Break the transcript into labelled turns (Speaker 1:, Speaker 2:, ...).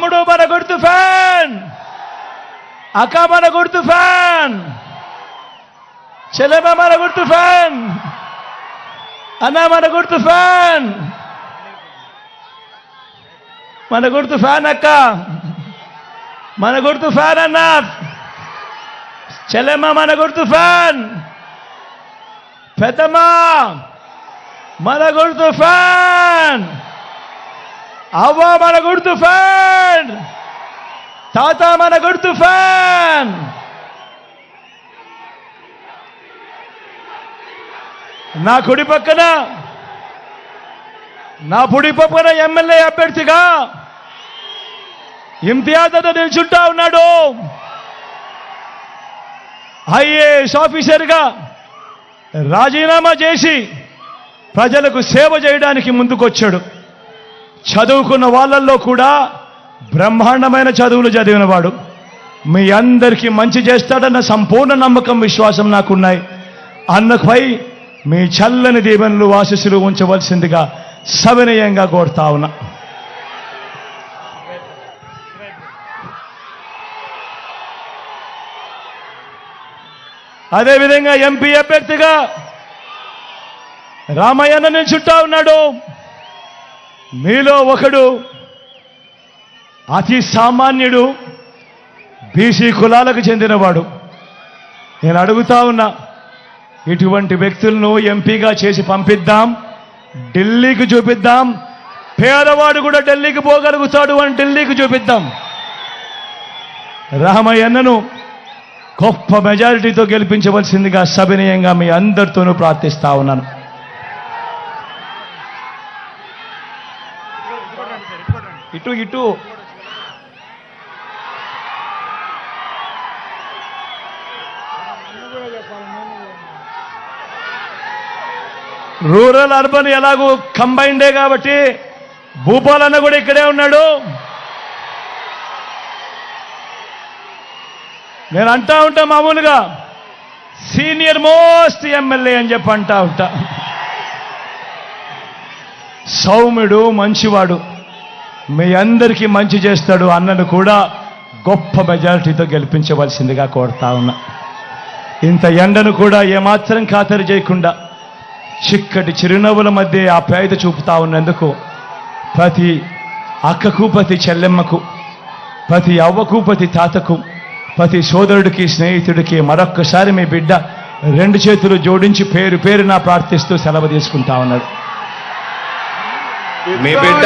Speaker 1: తమ్ముడు మన గుర్తు ఫ్యాన్ అక్క మన గుర్తు ఫ్యాన్ చెల్లెమ్మ మన గుర్తు ఫ్యాన్ అన్న మన గుర్తు ఫ్యాన్ మన గుర్తు ఫ్యాన్ అక్క మన గుర్తు ఫ్యాన్ అన్న చెల్లెమ్మ మన గుర్తు ఫ్యాన్ పెద్దమ్మ మన గుర్తు ఫ్యాన్ అవ్వ మన గుర్తు ఫ్యాన్. తాత మన గుర్తు ఫ్యాన్. నా కుడి పక్కన నా పుడి పక్కన ఎమ్మెల్యే అభ్యర్థిగా ఇంతియాజ్ అతను నిల్చుంటా ఉన్నాడు. ఐఏఎస్ ఆఫీసర్గా రాజీనామా చేసి ప్రజలకు సేవ చేయడానికి ముందుకొచ్చాడు. చదువుకున్న వాళ్ళల్లో కూడా బ్రహ్మాండమైన చదువులు చదివినవాడు. మీ అందరికీ మంచి చేస్తాడన్న సంపూర్ణ నమ్మకం విశ్వాసం నాకున్నాయి. అన్నపై మీ చల్లని దీవెనలు ఆశీస్సులు ఉంచవలసిందిగా సవినయంగా కోరుతా ఉన్నా. అదేవిధంగా ఎంపీ అభ్యర్థిగా రామయ్యన్న చుట్టా ఉన్నాడు. మీలో ఒకడు అతి సామాన్యుడు బీసీ కులాలకు చెందినవాడు. నేను అడుగుతా ఉన్నా ఇటువంటి వ్యక్తులను ఎంపీగా చేసి పంపిద్దాం ఢిల్లీకి చూపిద్దాం పేదవాడు కూడా ఢిల్లీకి పోగలుగుతాడు అని ఢిల్లీకి చూపిద్దాం. రామయ్యన్నను గొప్ప మెజారిటీతో గెలిపించవలసిందిగా సవినయంగా మీ అందరితోనూ ప్రార్థిస్తా ఉన్నాను. ఇటు ఇటు. రూరల్ అర్బన్ ఎలాగూ కంబైండే కాబట్టి భూపాలన్న కూడా ఇక్కడే ఉన్నాడు. నేను అంటా ఉంటా మామూలుగా సీనియర్ మోస్ట్ ఎమ్మెల్యే అని చెప్పి అంటా ఉంటా. సౌమ్యుడు మంచివాడు. మీ అందరికీ మంచి చేస్తాడు అన్నను కూడా గొప్ప మెజారిటీతో గెలిపించవలసిందిగా కోరుతా ఉన్నా. ఇంత ఎండను కూడా ఏమాత్రం ఖాతరు చేయకుండా చిక్కటి చిరునవ్వుల మధ్య ఆ పేద చూపుతా ఉన్నందుకు ప్రతి అక్కకు ప్రతి చెల్లెమ్మకు ప్రతి అవ్వకు ప్రతి తాతకు ప్రతి సోదరుడికి స్నేహితుడికి మరొక్కసారి మీ బిడ్డ రెండు చేతులు జోడించి పేరు పేరున ప్రార్థిస్తూ సెలవు తీసుకుంటా ఉన్నాడు.
Speaker 2: మీ బిడ్డ